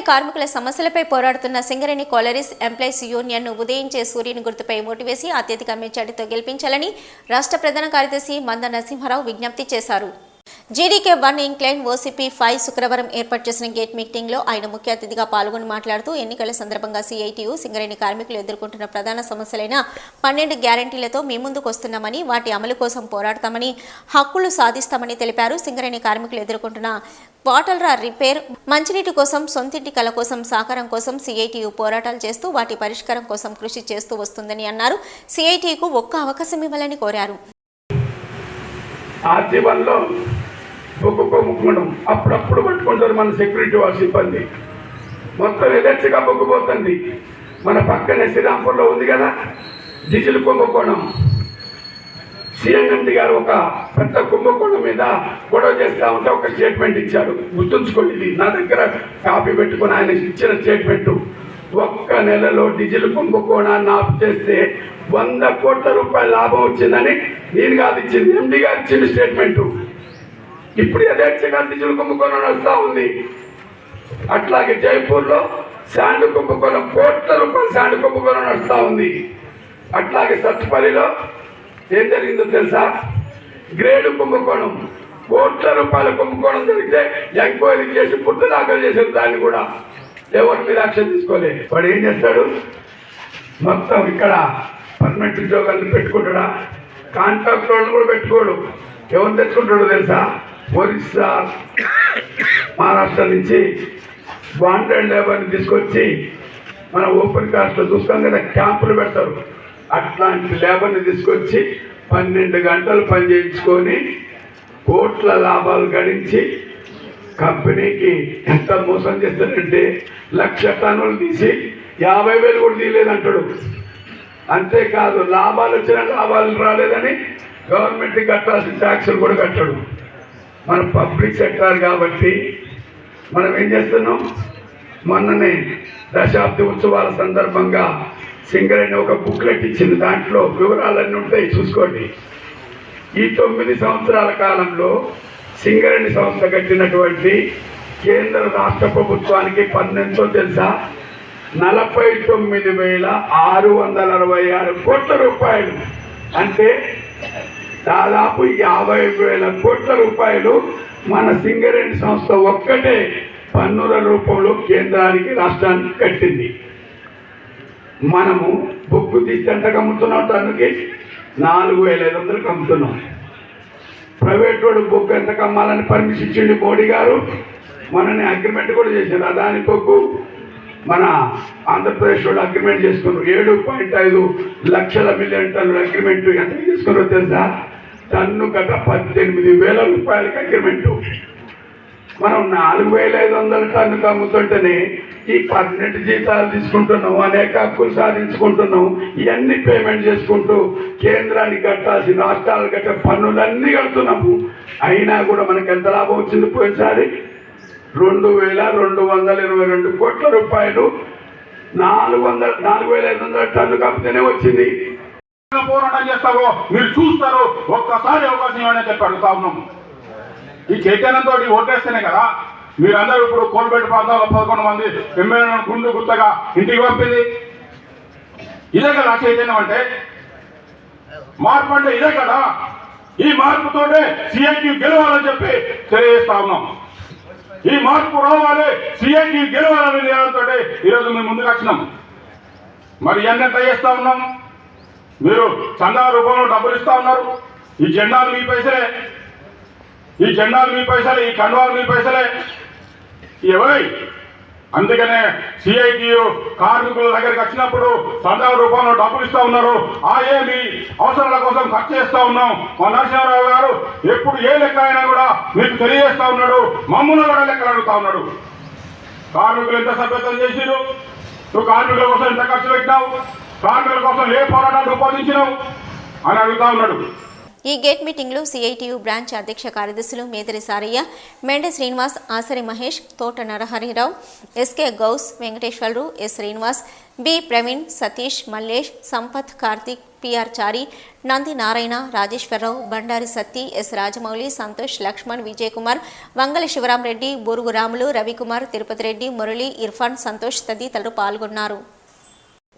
సింగరేణి కార్మికుల సమస్యలపై పోరాడుతున్న సింగరేణి కాలరీస్ ఎంప్లాయీస్ యూనియన్ను ఉదయించే సూర్యుని గుర్తుపై ఓటువేసి అత్యధిక మెజార్టీతో గెలిపించాలని రాష్ట్ర ప్రధాన కార్యదర్శి మంద నరసింహారావు విజ్ఞప్తి చేశారు. GDK one incline OCP five శుక్రవారం ఏర్పాటు చేసిన గేట్ మీటింగ్లో ఆయన ముఖ్య అతిథిగా పాల్గొని మాట్లాడుతూ ఎన్నికల సందర్భంగా సిఐటియు సింగరేణి కార్మికులు ఎదుర్కొంటున్న ప్రధాన సమస్యలైన పన్నెండు గ్యారంటీలతో మీ ముందుకు వస్తున్నామని వాటి అమలు కోసం పోరాడతామని హక్కులు సాధిస్తామని తెలిపారు. సింగరేణి కార్మికులు ఎదుర్కొంటున్న వాటర్ల రిపేర్ మంచినీటి కోసం సొంతింటి కల కోసం సహకారం కోసం సిఐటియు పోరాటాలు చేస్తూ వాటి పరిష్కారం కోసం కృషి చేస్తూ వస్తుందని అన్నారు. సిఐటియుకు ఒక్క అవకాశం ఇవ్వాలని కోరారు. ఒక్కొక్క ముక్కుకోవడం అప్పుడప్పుడు పట్టుకుంటారు మన సెక్యూరిటీ వాళ్ళ సిబ్బంది. మొత్తం ఎదర్చిగా మొగ్గుపోతుంది మన పక్కనే శ్రీరాంపూర్లో ఉంది కదా డీజిల్ కుంభకోణం. సిఎన్ఎండి గారు ఒక పెద్ద కుంభకోణం మీద గొడవ చేస్తా ఉంటే ఒక స్టేట్మెంట్ ఇచ్చాడు. గుర్తుంచుకోండి ఇది నా దగ్గర కాపీ పెట్టుకుని ఆయన ఇచ్చిన స్టేట్మెంట్ ఒక్క నెలలో డీజిల్ కుంభకోణాన్ని ఆఫ్ చేస్తే వంద కోట్ల రూపాయల లాభం వచ్చిందని నేను కాదు ఇచ్చింది ఎండి గారు ఇచ్చిన స్టేట్మెంటు ఇప్పుడు యథేచ్ఛగా డీజిల్ కుంభకోణం నడుస్తూ ఉంది. అట్లాగే జైపూర్లో శాండ్ కుంభకోణం కోట్ల రూపాయల శాండ్ కుంభకోణం నడుస్తూ ఉంది. అట్లాగే సత్తుపల్లిలో ఏం జరిగిందో తెలుసా? గ్రేడు కుంభకోణం కోట్ల రూపాయల కుంభకోణం జరిగితే ఎంక్వైరీ చేసి పుట్టు దాఖలు చేసిన దాన్ని కూడా ఎవరి మీద యాక్షన్ తీసుకోలే వాడు ఏం చేస్తాడు? మొత్తం ఇక్కడ పర్మనెంట్ ఉద్యోగాలను పెట్టుకుంటాడా? కాంట్రాక్ట్ వాళ్ళు కూడా పెట్టుకోడు. ఎవరు తెచ్చుకుంటాడు తెలుసా? ఒరిస్సా మహారాష్ట్ర నుంచి బాండెడ్ లేబర్ని తీసుకొచ్చి మన ఓపెన్ కాస్ట్లో చూస్తాం కదా క్యాంపులు పెడతారు. అట్లాంటి లేబర్ని తీసుకొచ్చి పన్నెండు గంటలు పని చేయించుకొని కోట్ల లాభాలు గడించి కంపెనీకి ఎంత మోసం చేస్తాడంటే లక్ష టన్నులు తీసి యాభై వేలు కూడా తీయలేదంటాడు. అంతేకాదు లాభాలు వచ్చిన లాభాలు రాలేదని గవర్నమెంట్కి కట్టాల్సిన ట్యాక్సులు కూడా కట్టడు. మన పబ్లిక్ సెక్టార్ కాబట్టి మనం ఏం చేస్తున్నాం? మొన్ననే దశాబ్ది ఉత్సవాల సందర్భంగా సింగరేణి ఒక బుక్లెట్ ఇచ్చిన దాంట్లో వివరాలన్నీ ఉంటాయి చూసుకోండి. ఈ తొమ్మిది సంవత్సరాల కాలంలో సింగరేణి సంస్థ కట్టినటువంటి కేంద్ర రాష్ట్ర ప్రభుత్వానికి పన్నెండుతో తెలుసా? నలభై తొమ్మిది వేల ఆరు వందల అరవై ఆరు కోట్ల రూపాయలు. అంటే దాదాపు యాభై వేల కోట్ల రూపాయలు మన సింగరేణి సంస్థ ఒక్కటే పన్నుల రూపంలో కేంద్రానికి రాష్ట్రానికి కట్టింది. మనము బొగ్గు తీసి ఎంతకు అమ్ముతున్నాం టన్నుకి? నాలుగు వేల ఐదు వందలకు అమ్ముతున్నాం. ప్రైవేట్ వాడు బొగ్గు ఎంతకు అమ్మాలని పర్మిషన్ ఇచ్చింది మోడీ గారు? మనని అగ్రిమెంట్ కూడా చేశారు అదాని బొగ్గు మన ఆంధ్రప్రదేశ్ వాళ్ళు అగ్రిమెంట్ చేసుకున్నారు ఏడు పాయింట్ ఐదు లక్షల మిలియన్ టన్నుల అగ్రిమెంట్ ఎంత చేసుకున్నారో తెలుసా? టన్ను గత పద్దెనిమిది వేల రూపాయలకి అగ్రిమెంట్ మనం నాలుగు వేల ఐదు వందల టన్నుకు అమ్ముతుంటేనే ఈ పర్మనెంట్ జీతాలు తీసుకుంటున్నాం అనేక హక్కులు సాధించుకుంటున్నాం ఇవన్నీ పేమెంట్ చేసుకుంటూ కేంద్రానికి కట్టాల్సిన రాష్ట్రాలు కట్టే పన్నులన్నీ కడుతున్నాము అయినా కూడా మనకు ఎంత లాభం వచ్చింది పోయినసారి? రెండు వేల రెండు వందల ఇరవై రెండు కోట్ల రూపాయలు. నాలుగు వందల నాలుగు వేల ఐదు వందల టన్ను కప్పితేనే వచ్చింది. పోరాటం చేస్తావో మీరు చూస్తారు. ఒక్కసారి అవకాశం ఇవ్వని చెప్పి అడుగుతా ఉన్నాం. ఈ చైతన్యంతో ఓటేస్తేనే కదా. మీరందరూ ఇప్పుడు కోల్బెట్ ప్రాంతాల్లో పదకొండు మంది ఎమ్మెల్యేలను గుండు గుత్తగా ఇంటికి పంపింది. ఇదే కదా చైతన్యం అంటే. మార్పు అంటే ఇదే కదా. ఈ మార్పుతోనే సీఎంకి గెలవాలని చెప్పి తెలియజేస్తా ఉన్నాం. ఈ మార్పు రావాలి సీఎంకి గెలవాలని నినాదంతో ఈరోజు మేము ముందుకు వచ్చినాం. మరి ఎంత చేస్తా ఉన్నాం? మీరు చందా రూపంలో డబ్బులు ఇస్తా ఉన్నారు. ఈ జెండాలు మీ పైసలే. ఈ జెండాలు మీ పైసలే ఈ కండువాలు మీ పైసలే. ఎవరై? అందుకనే సిఐటియు కార్మికుల దగ్గరికి వచ్చినప్పుడు చందా రూపంలో డబ్బులు ఇస్తా ఉన్నారు. ఆ ఏ మీ అవసరాల కోసం ఖర్చు చేస్తా ఉన్నాం. మా నరసింహారావు గారు ఎప్పుడు ఏ లెక్క అయినా కూడా మీకు తెలియజేస్తా ఉన్నాడు. మమ్మల్ని కూడా లెక్కలు అడుగుతా ఉన్నాడు. కార్మికులు ఎంత సభ్యత్వం చేసిరు నువ్వు కార్మికుల కోసం ఎంత ఖర్చు పెట్టినావు? కార్మికుల కోసం ఏ పోరాటాలు రూపొందించినావు అని అడుగుతా ఉన్నాడు. ఈ గేట్ మీటింగ్లో సిఐటియు బ్రాంచ్ అధ్యక్ష కార్యదర్శులు Medari Sarayya Mende Srinivas Asari Mahesh Thota Naraharirao SK Gouse Venkateswararao S Srinivas B Praveen Satish Mallesh Sampath Karthik PR Chari Nandi Narayana Rajeswararao Bandari Satti S Rajamouli Santosh Laxman Vijay Kumar Vangala Sivaramareddy Borugu Ramulu Ravikumar Tirupati Reddy Murali Irfan Santosh తదితరులు పాల్గొన్నారు.